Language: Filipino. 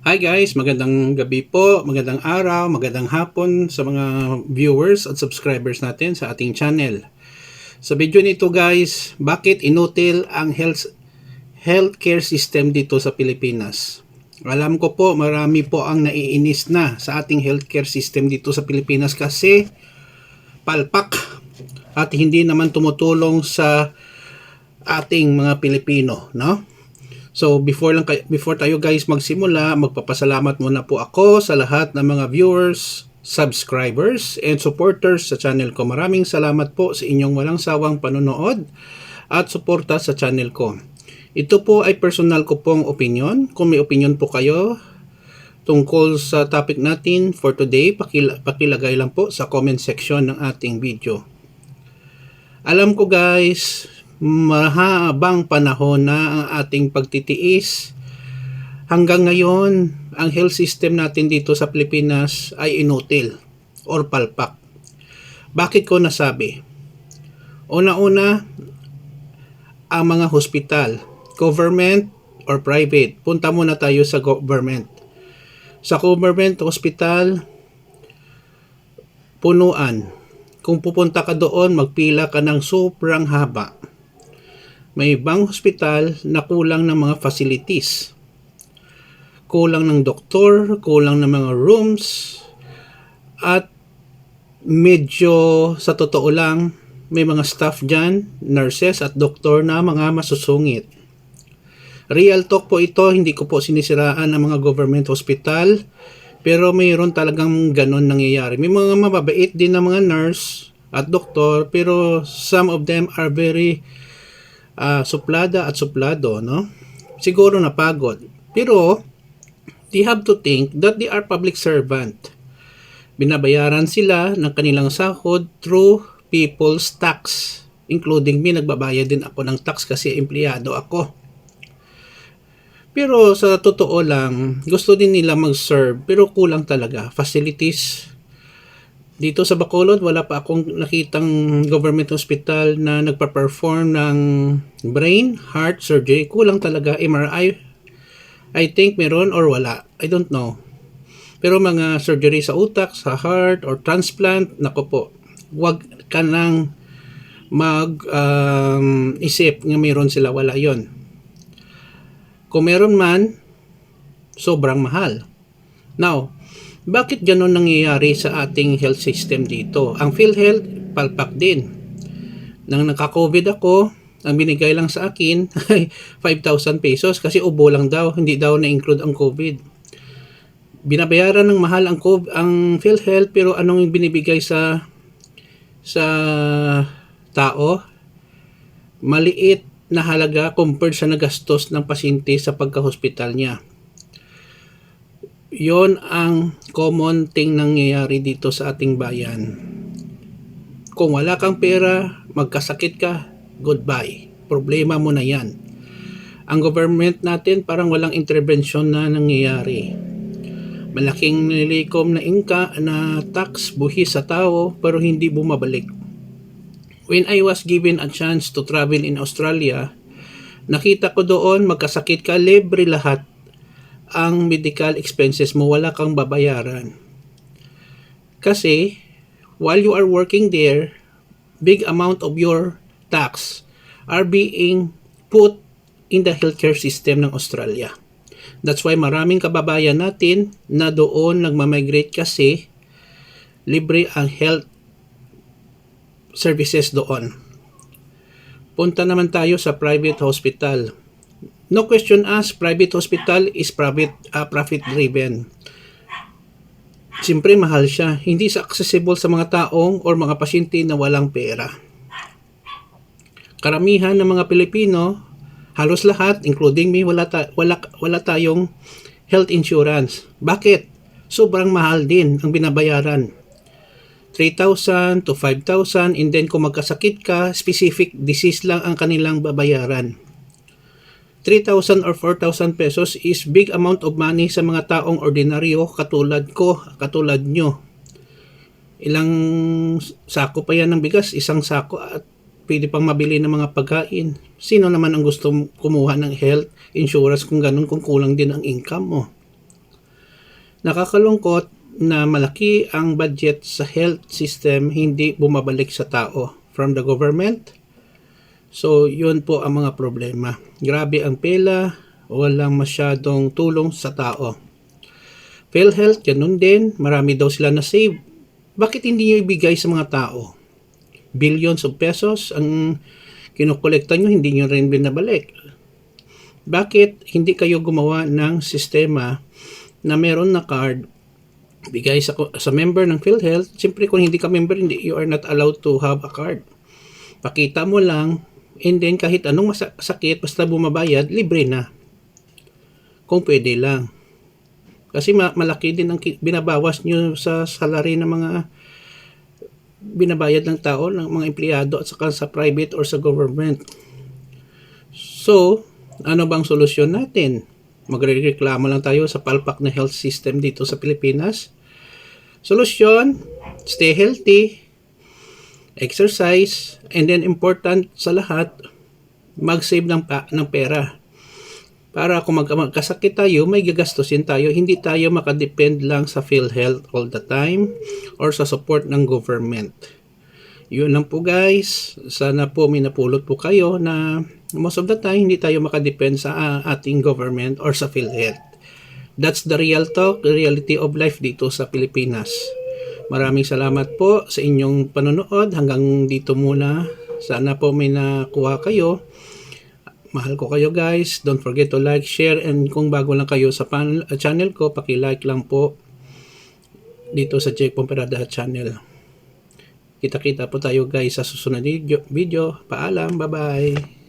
Hi guys, magandang gabi po, magandang araw, magandang hapon sa mga viewers at subscribers natin sa ating channel. Sa video nito guys, bakit inutil ang health healthcare system dito sa Pilipinas? Alam ko po, marami po ang naiinis na sa ating healthcare system dito sa Pilipinas kasi palpak at hindi naman tumutulong sa ating mga Pilipino, no? So before lang kay- before tayo guys magsimula, magpapasalamat muna po ako sa lahat ng mga viewers, subscribers, and supporters sa channel ko. Maraming salamat po sa inyong walang sawang panonood at suporta sa channel ko. Ito po ay personal ko pong opinion. Kung may opinion po kayo tungkol sa topic natin for today, pakila- pakilagay lang po sa comment section ng ating video. Alam ko guys, mahabang panahon na ang ating pagtitiis. Hanggang ngayon, ang health system natin dito sa Pilipinas ay inutil or palpak. Bakit ko nasabi? Una-una, ang mga hospital, government or private. Punta muna tayo sa government. Sa government hospital, punuan. Kung pupunta ka doon, magpila ka ng sobrang haba may ibang hospital na kulang ng mga facilities. Kulang ng doktor, kulang ng mga rooms, at medyo sa totoo lang, may mga staff dyan, nurses at doktor na mga masusungit. Real talk po ito, hindi ko po sinisiraan ang mga government hospital, pero mayroon talagang ganon nangyayari. May mga mababait din na mga nurse at doktor, pero some of them are very uh, suplada at suplado, no? Siguro napagod. Pero, they have to think that they are public servant. Binabayaran sila ng kanilang sahod through people's tax. Including me, nagbabayad din ako ng tax kasi empleyado ako. Pero sa totoo lang, gusto din nila mag-serve pero kulang talaga. Facilities, dito sa Bacolod, wala pa akong nakitang government hospital na nagpa-perform ng brain, heart surgery. Kulang talaga MRI. I think meron or wala. I don't know. Pero mga surgery sa utak, sa heart, or transplant, nako po, wag ka nang mag um, nga meron sila, wala yon. Kung meron man, sobrang mahal. Now, bakit ganon nangyayari sa ating health system dito? Ang PhilHealth, palpak din. Nang naka-COVID ako, ang binigay lang sa akin ay 5,000 pesos kasi ubo lang daw, hindi daw na-include ang COVID. Binabayaran ng mahal ang COVID, ang PhilHealth pero anong binibigay sa sa tao? Maliit na halaga compared sa nagastos ng pasyente sa pagka-hospital niya yon ang common thing nangyayari dito sa ating bayan. Kung wala kang pera, magkasakit ka, goodbye. Problema mo na yan. Ang government natin parang walang intervention na nangyayari. Malaking nilikom na inka na tax buhis sa tao pero hindi bumabalik. When I was given a chance to travel in Australia, nakita ko doon magkasakit ka, libre lahat ang medical expenses mo, wala kang babayaran. Kasi, while you are working there, big amount of your tax are being put in the healthcare system ng Australia. That's why maraming kababayan natin na doon nagmamigrate kasi libre ang health services doon. Punta naman tayo sa private hospital No question asked, private hospital is private, uh, profit driven. Siyempre mahal siya. Hindi sa accessible sa mga taong or mga pasyente na walang pera. Karamihan ng mga Pilipino, halos lahat, including me, wala, ta- wala, wala tayong health insurance. Bakit? Sobrang mahal din ang binabayaran. 3,000 to 5,000 and then kung magkasakit ka, specific disease lang ang kanilang babayaran. 3,000 or 4,000 pesos is big amount of money sa mga taong ordinaryo katulad ko, katulad nyo. Ilang sako pa yan ng bigas, isang sako at pwede pang mabili ng mga pagkain. Sino naman ang gusto kumuha ng health insurance kung ganun kung kulang din ang income mo? Nakakalungkot na malaki ang budget sa health system hindi bumabalik sa tao from the government. So, yun po ang mga problema. Grabe ang pela, walang masyadong tulong sa tao. PhilHealth, ganun din. Marami daw sila na save. Bakit hindi nyo ibigay sa mga tao? Billions of pesos ang kinukolekta nyo, hindi nyo rin binabalik. Bakit hindi kayo gumawa ng sistema na meron na card bigay sa, sa member ng PhilHealth? Siyempre kung hindi ka member, hindi, you are not allowed to have a card. Pakita mo lang, and then kahit anong masakit, basta bumabayad, libre na. Kung pwede lang. Kasi ma- malaki din ang binabawas nyo sa salary ng mga binabayad ng tao, ng mga empleyado at saka sa private or sa government. So, ano bang solusyon natin? Magrereklamo lang tayo sa palpak na health system dito sa Pilipinas? Solusyon, stay healthy, exercise, and then important sa lahat, mag-save ng, pa- ng pera. Para kung mag- magkasakit tayo, may gagastusin tayo. Hindi tayo makadepend lang sa PhilHealth all the time or sa support ng government. Yun lang po guys. Sana po may napulot po kayo na most of the time hindi tayo makadepend sa ah, ating government or sa PhilHealth. That's the real talk, reality of life dito sa Pilipinas. Maraming salamat po sa inyong panonood. Hanggang dito muna. Sana po may nakuha kayo. Mahal ko kayo guys. Don't forget to like, share, and kung bago lang kayo sa pan- uh, channel ko, paki-like lang po dito sa Jake Pomperada channel. Kita-kita po tayo guys sa susunod video. Paalam. Bye-bye.